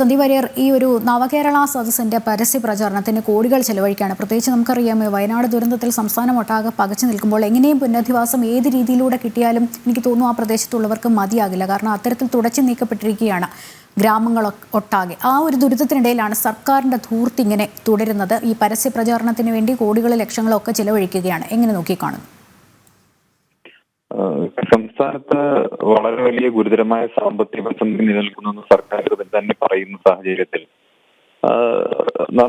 സന്ദീപ് വാര്യർ ഈ ഒരു നവകേരള സദസ്സിന്റെ പരസ്യ പ്രചാരണത്തിന് കോടികൾ ചെലവഴിക്കുകയാണ്. പ്രത്യേകിച്ച് നമുക്കറിയാം വയനാട് ദുരന്തത്തിൽ സംസ്ഥാനം ഒട്ടാകെ പകച്ചു നിൽക്കുമ്പോൾ എങ്ങനെയും പുനരധിവാസം ഏത് രീതിയിലൂടെ കിട്ടിയാലും എനിക്ക് തോന്നുന്നു ആ പ്രദേശത്തുള്ളവർക്ക് മതിയാകില്ല. കാരണം അത്തരത്തിൽ തുടച്ചു നീക്കപ്പെട്ടിരിക്കുകയാണ് ഗ്രാമങ്ങൾ ഒട്ടാകെ. ആ ഒരു ദുരിതത്തിനിടയിലാണ് സർക്കാരിന്റെ ധൂർത്ത് ഇങ്ങനെ തുടരുന്നത്. ഈ പരസ്യ പ്രചാരണത്തിന് വേണ്ടി കോടികൾ ലക്ഷങ്ങളൊക്കെ ചെലവഴിക്കുകയാണ്. എങ്ങനെ നോക്കിക്കാണുന്നു? സംസ്ഥാനത്ത് വളരെ വലിയ ഗുരുതരമായ സാമ്പത്തിക പ്രതിസന്ധി നിലനിൽക്കുന്നെന്ന് സർക്കാർ തന്നെ പറയുന്ന സാഹചര്യത്തിൽ.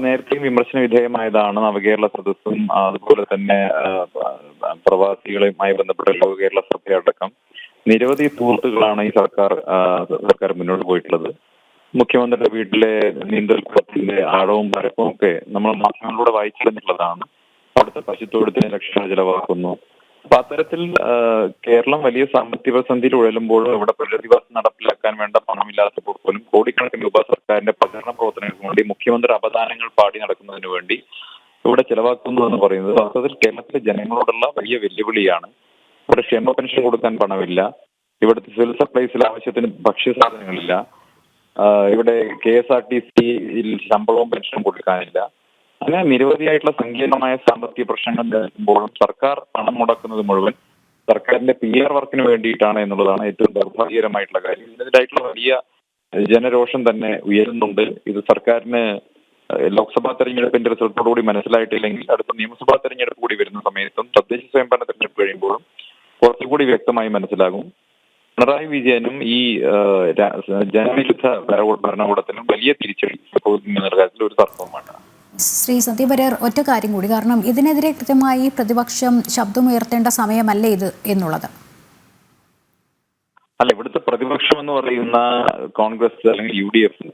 നേരത്തെയും വിമർശന വിധേയമായതാണ് നവകേരള സദസ്സും അതുപോലെ തന്നെ പ്രവാസികളുമായി ബന്ധപ്പെട്ട ലോകകേരള സഭയടക്കം നിരവധി സുഹൃത്തുക്കളാണ് ഈ സർക്കാർ സർക്കാർ മുന്നോട്ട് പോയിട്ടുള്ളത്. മുഖ്യമന്ത്രിയുടെ വീട്ടിലെ നീന്തൽ കുളത്തിന്റെ ആഴവും പരപ്പും ഒക്കെ നമ്മൾ മാധ്യമങ്ങളിലൂടെ വായിച്ചിരുന്നുള്ളതാണ്. അവിടുത്തെ പശുത്തൊഴുത്തിന് ലക്ഷങ്ങൾ ചെലവാക്കുന്നു. അപ്പൊ അത്തരത്തിൽ കേരളം വലിയ സാമ്പത്തിക പ്രതിസന്ധിയിൽ ഉഴലുമ്പോഴും ഇവിടെ പുനരധിവാസം നടപ്പിലാക്കാൻ വേണ്ട പണമില്ലാത്തപ്പോൾ പോലും കോടിക്കണക്കിന് രൂപ സർക്കാരിന്റെ പ്രചരണ പ്രവർത്തനങ്ങൾക്ക് വേണ്ടി മുഖ്യമന്ത്രി അവദാനങ്ങൾ പാടി നടക്കുന്നതിന് വേണ്ടി ഇവിടെ ചെലവാക്കുന്നു എന്ന് പറയുന്നത് വാസ്തവത്തിൽ കേരളത്തിലെ ജനങ്ങളോടുള്ള വലിയ വെല്ലുവിളിയാണ്. ഇവിടെ ക്ഷേമ പെൻഷൻ കൊടുക്കാൻ പണമില്ല. ഇവിടുത്തെ സിവിൽ സപ്ലൈസിൽ ആവശ്യത്തിന് ഭക്ഷ്യസാധനങ്ങളില്ല ഇവിടെ കെ എസ് ആർ ടി സിയിൽ ശമ്പളവും പെൻഷനും കൊടുക്കാനില്ല. അങ്ങനെ നിരവധിയായിട്ടുള്ള സങ്കീർണമായ സാമ്പത്തിക പ്രശ്നങ്ങൾ നിലനിൽക്കുമ്പോഴും സർക്കാർ പണം മുടക്കുന്നത് മുഴുവൻ സർക്കാരിന്റെ പി ആർ വർക്കിന് വേണ്ടിയിട്ടാണ് എന്നുള്ളതാണ് ഏറ്റവും ദൗർഭാഗ്യകരമായിട്ടുള്ള കാര്യം. ഇതിനെതിരായിട്ടുള്ള വലിയ ജനരോഷം തന്നെ ഉയരുന്നുണ്ട്. ഇത് സർക്കാരിന് ലോക്സഭാ തെരഞ്ഞെടുപ്പിന്റെ റിസൾട്ടോടുകൂടി മനസ്സിലായിട്ടില്ലെങ്കിൽ അടുത്ത നിയമസഭാ തെരഞ്ഞെടുപ്പ് കൂടി വരുന്ന സമയത്തും തദ്ദേശ സ്വയംഭരണ തെരഞ്ഞെടുപ്പ് കഴിയുമ്പോഴും കുറച്ചുകൂടി വ്യക്തമായി മനസ്സിലാകും. പിണറായി വിജയനും ഈ ജനവിരുദ്ധ ഭരണകൂടത്തിനും വലിയ തിരിച്ചടി കാര്യത്തിൽ ഒരു തർക്കവുമാണ് ശ്രീ സന്ദീപ് ഒറ്റ കാര്യം കൂടി. കാരണം ഇതിനെതിരെ കൃത്യമായി പ്രതിപക്ഷം ശബ്ദമുയർത്തേണ്ട സമയമല്ലേ ഇത് എന്നുള്ളത്. അല്ല ഇവിടുത്തെ പ്രതിപക്ഷം എന്ന് പറയുന്ന കോൺഗ്രസ് അല്ലെങ്കിൽ യു ഡി എഫ്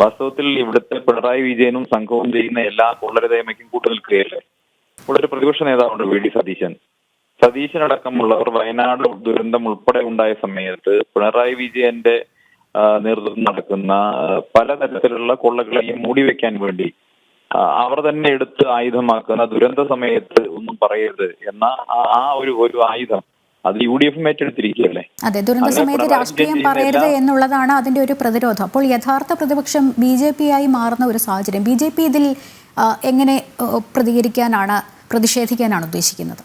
വാസ്തവത്തിൽ ഇവിടുത്തെ പിണറായി വിജയനും സംഘവും ചെയ്യുന്ന എല്ലാ കൊള്ളരുതേമയ്ക്കും കൂട്ടു നിൽക്കുകയല്ലേ? ഇവിടെ ഒരു പ്രതിപക്ഷ നേതാവുണ്ട് വി ഡി സതീശൻ. സതീശനടക്കമുള്ളവർ വയനാട് ദുരന്തം ഉൾപ്പെടെ ഉണ്ടായ സമയത്ത് പിണറായി വിജയന്റെ നേതൃത്വം നടക്കുന്ന പലതരത്തിലുള്ള കൊള്ളകളെയും മൂടിവെക്കാൻ വേണ്ടി അവർ തന്നെ എടുത്ത് ആയുധമാക്കുന്ന ദുരന്ത സമയത്ത് ഒന്നും പറയരുത് എന്ന ആ- ഒരു ഒരു ആയുധം. അത് യു ഡി എഫും ഏറ്റെടുത്തിരിക്കുകയല്ലേ? അതെ ദുരന്ത സമയത്ത് രാഷ്ട്രീയം പറയരുത് എന്നുള്ളതാണ് അതിന്റെ ഒരു പ്രതിരോധം. അപ്പോൾ യഥാർത്ഥ പ്രതിപക്ഷം ബി ജെ പി ആയി മാറുന്ന ഒരു സാഹചര്യം. ബി ജെ പി ഇതിൽ എങ്ങനെ പ്രതികരിക്കാനാണ് പ്രതിഷേധിക്കാനാണ് ഉദ്ദേശിക്കുന്നത്?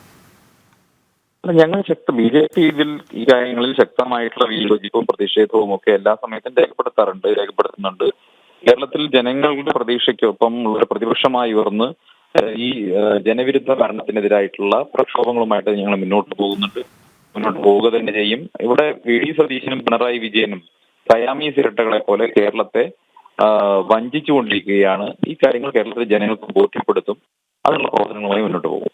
ഞങ്ങൾ ശക്ത ബി ജെ പി ഇതിൽ ഈ കാര്യങ്ങളിൽ ശക്തമായിട്ടുള്ള വിയോജിപ്പും പ്രതിഷേധവും ഒക്കെ എല്ലാ സമയത്തും രേഖപ്പെടുത്താറുണ്ട് രേഖപ്പെടുത്തുന്നുണ്ട്. കേരളത്തിൽ ജനങ്ങളുടെ പ്രതീക്ഷയ്ക്കൊപ്പം ഒരു പ്രതിപക്ഷമായി ഉയർന്ന് ഈ ജനവിരുദ്ധ ഭരണത്തിനെതിരായിട്ടുള്ള പ്രക്ഷോഭങ്ങളുമായിട്ട് ഞങ്ങൾ മുന്നോട്ട് പോകുന്നുണ്ട്. മുന്നോട്ട് പോവുക തന്നെ ചെയ്യും. ഇവിടെ വി. ഡി. സതീശനും പിണറായി വിജയനും സയാമീസ് ഇരട്ടകളെ പോലെ കേരളത്തെ വഞ്ചിച്ചുകൊണ്ടിരിക്കുകയാണ്. ഈ കാര്യങ്ങൾ കേരളത്തിലെ ജനങ്ങൾക്ക് ബോധ്യപ്പെടുത്തും. അതിനുള്ള പ്രവർത്തനങ്ങളുമായി മുന്നോട്ട് പോകും.